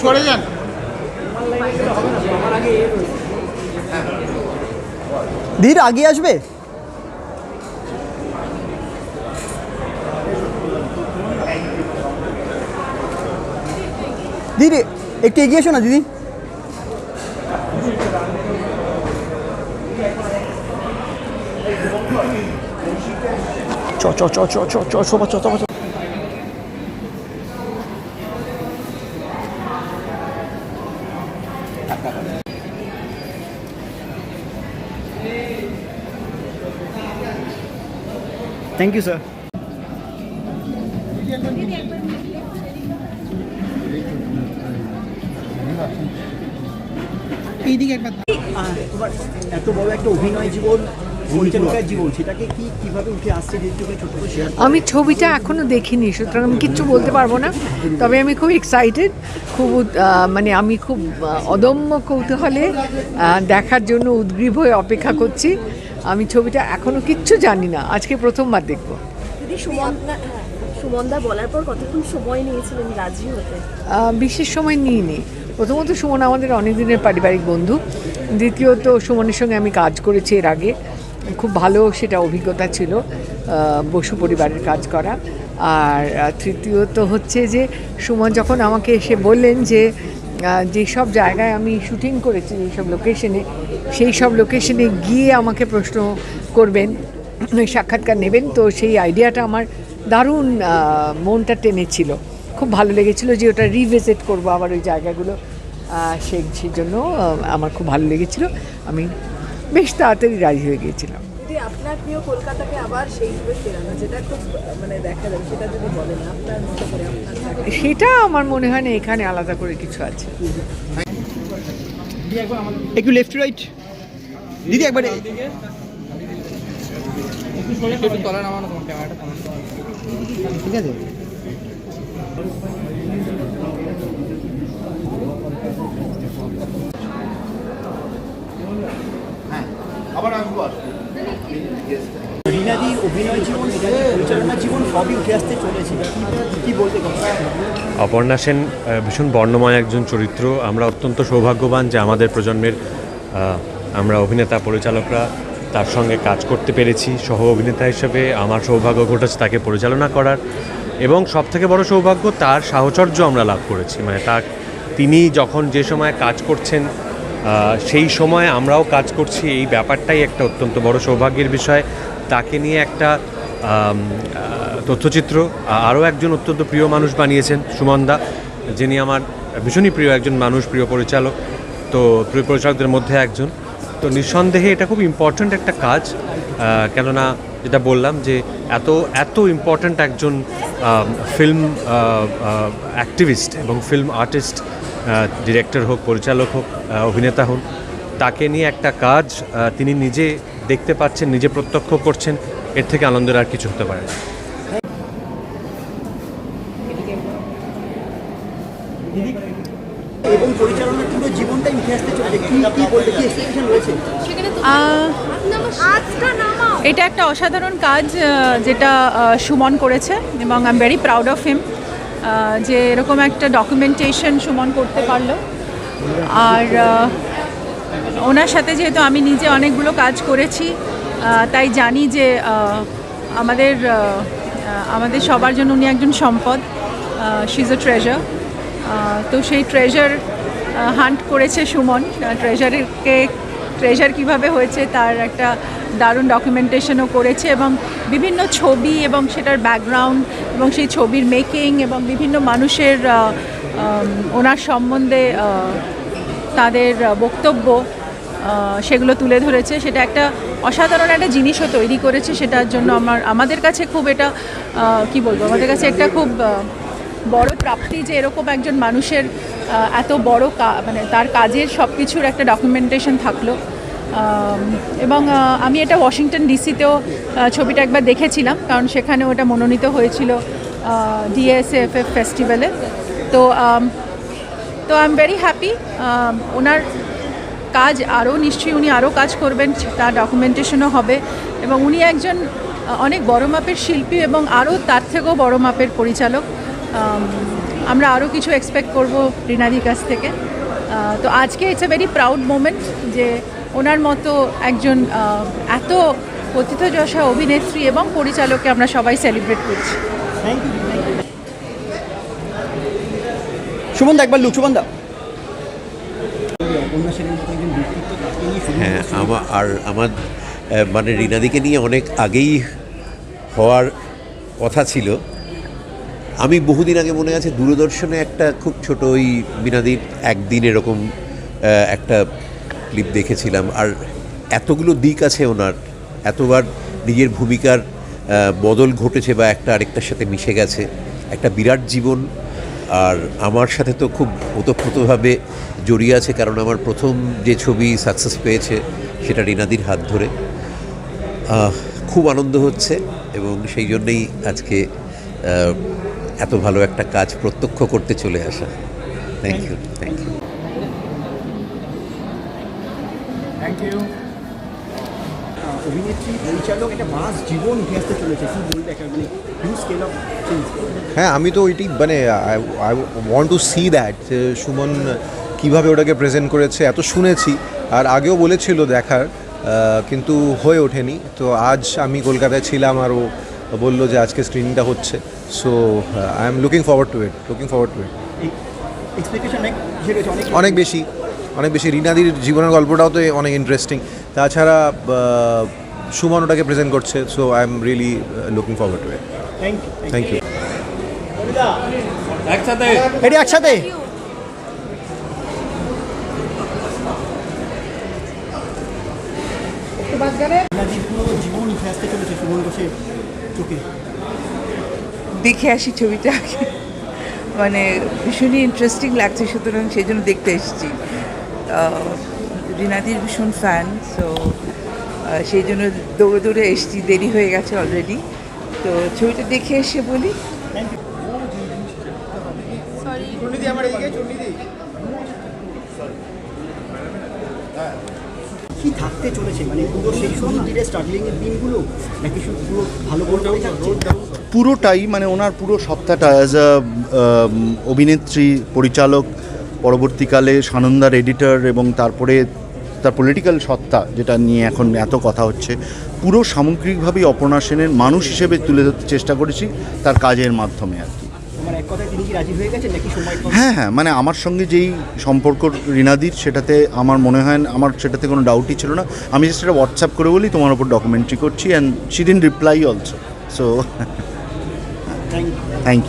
সরে যান ধীর আগে আসবে দিদি একটু এগিয়ে এসো না দিদি চ চ চ চ চ চ চ চ থ্যাংক ইউ স্যার এইদিকে একবার তোমার এত বড় একটা অভিনয় জীবন পরিচালকের জীবন সেটাকে কি কীভাবে উঠে আসছে ছোট আমি ছবিটা এখনও দেখিনি সুতরাং আমি কিচ্ছু বলতে পারব না। তবে আমি খুব এক্সাইটেড খুব উদ- মানে আমি খুব অদম্য কৌতূহলে দেখার জন্য উদ্গ্রীব হয়ে অপেক্ষা করছি। আমি ছবিটা এখনও কিচ্ছু জানি না। আজকে প্রথমবার দেখব। সুমনদা হ্যাঁ, সুমনদা বলার পর কতক্ষণ সময় নিয়েছিলেন রাজি হতে। বিশেষ সময় নিইনি। প্রথমত সুমন আমাদের অনেক দিনের পারিবারিক বন্ধু। দ্বিতীয়ত সুমনের সঙ্গে আমি কাজ করেছি এর আগে। খুব ভালো সেটা অভিজ্ঞতা ছিল বসু পরিবারের কাজ করা। আর তৃতীয়ত হচ্ছে যে সুমন যখন আমাকে এসে বললেন যে যেসব জায়গায় আমি শুটিং করেছি যেসব লোকেশনে সেই সব লোকেশনে গিয়ে আমাকে প্রশ্ন করবেন সাক্ষাৎকার নেবেন। তো সেই আইডিয়াটা আমার দারুণ মনটা টেনেছিল। খুব ভালো লেগেছিল যে ওটা রিভিজিট করব আবার ওই জায়গাগুলো। সেই সেই জন্য আমার খুব ভালো লেগেছিল। আমি বেশ তাড়াতাড়ি রাজি হয়ে গিয়েছিলাম। আপনার প্রিয় কলকাতাকে আবার সেইভাবে ফেরানো, যেটা খুব মানে দেখা যাবে সেটা যদি বলেন, আপনার মতো করে। সেটা আমার মনে হয় না এখানে আলাদা করে কিছু আছে। একটু লেফট রাইট দিদি একবারে ঠিক আছে রিনাদির অপর্ণা সেন ভীষণ বর্ণময় একজন চরিত্র। আমরা অত্যন্ত সৌভাগ্যবান যে আমাদের প্রজন্মের আমরা অভিনেতা, পরিচালকরা তার সঙ্গে কাজ করতে পেরেছি। সহ অভিনেতা হিসেবে আমার সৌভাগ্য ঘটেছে তাকে পরিচালনা করার। এবং সবথেকে বড় সৌভাগ্য তার সাহচর্য আমরা লাভ করেছি। মানে তার, তিনি যখন যে সময় কাজ করছেন সেই সময় আমরাও কাজ করছি। এই ব্যাপারটাই একটা অত্যন্ত বড় সৌভাগ্যের বিষয়। তাকে নিয়ে একটা তথ্যচিত্র আরও একজন অত্যন্ত প্রিয় মানুষ বানিয়েছেন সুমনদা যিনি আমার ভীষণই প্রিয় একজন মানুষ, প্রিয় পরিচালক, তো প্রিয় পরিচালকদের মধ্যে একজন। তো নিঃসন্দেহে এটা খুব ইম্পর্ট্যান্ট একটা কাজ কেননা যেটা বললাম যে এত এত ইম্পর্ট্যান্ট একজন ফিল্ম অ্যাক্টিভিস্ট এবং ফিল্ম আর্টিস্ট ডিরেক্টর হোক, পরিচালক হোক অভিনেতা হন, তাকে নিয়ে একটা কাজ তিনি নিজে দেখতে পাচ্ছেন নিজে প্রত্যক্ষ করছেন এর থেকে আনন্দের আর কিছু হতে পারে না। এবং পরিচালনার পুরো জীবনটাই উঠে আসতে চলেছে কি কি বলতে কি এক্সপেকটেশন রয়েছে? এটা একটা অসাধারণ কাজ যেটা সুমন করেছে এবং I am very proud of him যে এরকম একটা ডকুমেন্টেশন সুমন করতে পারল। আর ওনার সাথে যেহেতু আমি নিজে অনেকগুলো কাজ করেছি তাই জানি যে আমাদের আমাদের সবার জন্য উনি একজন সম্পদ শি ইজ আ ট্রেজার তো সেই ট্রেজার হান্ট করেছে সুমন ট্রেজারকে ট্রেজার কীভাবে হয়েছে তার একটা দারুণ ডকুমেন্টেশনও করেছে এবং বিভিন্ন ছবি এবং সেটার ব্যাকগ্রাউন্ড এবং সেই ছবির মেকিং এবং বিভিন্ন মানুষের ওনার সম্বন্ধে তাদের বক্তব্য সেগুলো তুলে ধরেছে। সেটা একটা অসাধারণ একটা জিনিসও তৈরি করেছে। সেটার জন্য আমার, আমাদের কাছে খুব এটা কি বলব, আমাদের কাছে একটা খুব বড় প্রাপ্তি যে এরকম একজন মানুষের এত বড় মানে তার কাজের সব কিছুর একটা ডকুমেন্টেশন থাকল। এবং আমি এটা ওয়াশিংটন ডিসিতেও ছবিটা একবার দেখেছিলাম, কারণ সেখানে ওটা মনোনীত হয়েছিল ডিএসএফএফ ফেস্টিভ্যালে তো তো আই এম ভেরি হ্যাপি ওনার কাজ আরও, নিশ্চয়ই উনি আরও কাজ করবেন তার ডকুমেন্টেশনও হবে। এবং উনি একজন অনেক বড় মাপের শিল্পী এবং আরও তার থেকেও বড় মাপের পরিচালক। আমরা আরও কিছু এক্সপেক্ট করব রিনাদির কাছ থেকে। তো আজকে it's a very proud moment যে ওনার মতো একজন এত কথিতযশা অভিনেত্রী এবং পরিচালককে আমরা সবাই সেলিব্রেট করছি। Thank you thank you Suman da একবার লুক সুমন দা অপর্ণা সেনের মতো একজন ব্যক্তিত্ব তাকে নিয়ে শুরু হ্যাঁ আমার আর আমার মানে রিনাদিকে নিয়ে অনেক আগেই হওয়ার কথা ছিল। আমি বহুদিন আগে মনে আছে দূরদর্শনে একটা খুব ছোট ওই বিনাদির একদিন এরকম একটা ক্লিপ দেখেছিলাম। আর এতগুলো দিক আছে ওনার, এতবার নিজের ভূমিকার বদল ঘটেছে বা একটা আরেকটার সাথে মিশে গেছে। একটা বিরাট জীবন আর আমার সাথে তো খুব ওতপ্রোতভাবে জড়িয়ে আছে কারণ আমার প্রথম যে ছবি সাকসেস পেয়েছে সেটা রিনাদির হাত ধরে। খুব আনন্দ হচ্ছে এবং সেই জন্যেই আজকে এত ভালো একটা কাজ প্রত্যক্ষ করতে চলে আসা। Thank you thank you uh, অভিনেত্রী পরিচালক একটা মাস জীবন উঠে আসতে চলেছে কি বলবে একটা মানে হিউজ স্কেল অফ চেঞ্জ হ্যাঁ আমি তো ওইটি মানে I want to see that Suman কীভাবে ওটাকে প্রেজেন্ট করেছে এত শুনেছি। আর আগেও বলেছিল দেখার কিন্তু হয়ে ওঠেনি। তো আজ আমি কলকাতায় ছিলাম আর ও বলল যে আজকে স্ক্রিনিংটা হচ্ছে। So I am looking forward to it looking forward to it অনেক বেশি অনেক বেশি রিনাদির জীবনের গল্পটাও তো অনেক ইন্টারেস্টিং তাছাড়া সুমন ওটাকে প্রেজেন্ট করছে so I am really looking forward to it thank you thank you এটি একসাথে। দেখে আসি ছবিটা। মানে ভীষণই ইন্টারেস্টিং লাগছে সুতরাং সেই জন্য দেখতে এসেছি। রিনাদির ভীষণ ফ্যান সো সেই জন্য দৌড়ে দৌড়ে এসেছি দেরি হয়ে গেছে অলরেডি তো ছবিটা দেখে এসে বলি। কি থাকতে চলেছে? মানে পুরো সেই এর দিনগুলো নাকি শুধু পুরো ভালো থাকছে পুরোটাই মানে ওনার পুরো সপ্তাহটা অ্যাজ আ অভিনেত্রী পরিচালক পরবর্তীকালে সানন্দার এডিটর এবং তারপরে তার পলিটিক্যাল সত্তা যেটা নিয়ে এখন এত কথা হচ্ছে পুরো সামগ্রিকভাবেই অপর্ণা সেনের মানুষ হিসেবে তুলে ধরতে চেষ্টা করেছি তার কাজের মাধ্যমে আর কি রাজি হয়ে? হ্যাঁ মানে আমার সঙ্গে যেই সম্পর্ক রিনাদির সেটাতে আমার মনে হয় আমার সেটাতে কোনো ডাউটই ছিল না আমি সেটা হোয়াটসঅ্যাপ করে বলি তোমার ওপর ডকুমেন্টারি করছি and she did reply also so. Thank you